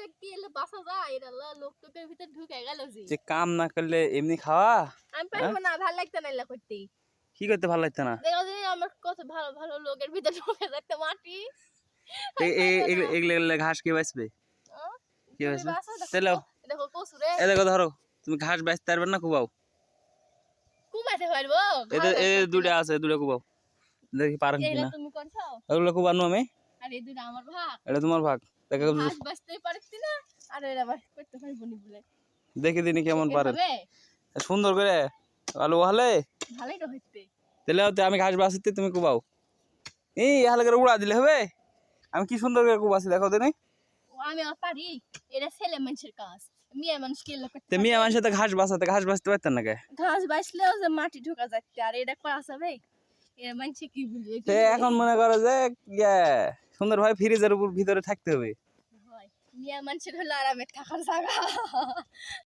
করলে কি এলে বাসা যায় এটা ল- লোক টোকের ভিতর ঢুকে গেল জি যে কাম না করলে এমনি খাওয়া? আমি পারব না ভালো লাগতো না এলা করতে। কি করতে ভালো লাগতো না? দেখো যে আমার কত ভালো ভালো লোকের ভিতর ঢুকে যাচ্ছে মাটি। এগুলো ঘাস কে বাঁচবে? আহ, কি তুমি হয়েছে বাসা দেখো। চলো। দেখো কসু রে এ দেখো ধরো। তুমি ঘাস বাঁচতে পারবে না কুবাও। কুমাতে পারব? এ দুটো আছে দুটো কুবাও। দেখি পারেন কিনা। তুমি করছ ওগুলো কুবানো আমি? আর এই দুটো আমার ভাগ। এটা তোমার ভাগ। দেখো বাঁচতে আর এরা বাস করতে পারব নি বলে। দেখি দিনি কেমন এভাবে সুন্দর করে। আলু হলে ভালোই তো হচ্ছে তাহলে হতে আমি ঘাস বাঁচতে তুমি কুবাও। এই করে উড়া দিলে হবে? আমি কি সুন্দর করে কুবাছি দেখো দিনি আমি পারি এটা ছেলে মানুষের কাজ। মেয়ে মানুষ কে তো মেয়ে মানুষের তো ঘাস ঘাস পারতেন না কে? ঘাস যে মাটি ঢোকা যাচ্ছে আর এটা কি এখন মনে করো যে ইয়ে সুন্দর ভাবে ফ্রিজের উপর ভিতরে থাকতে হবে। ميا منشل هلا رامت كا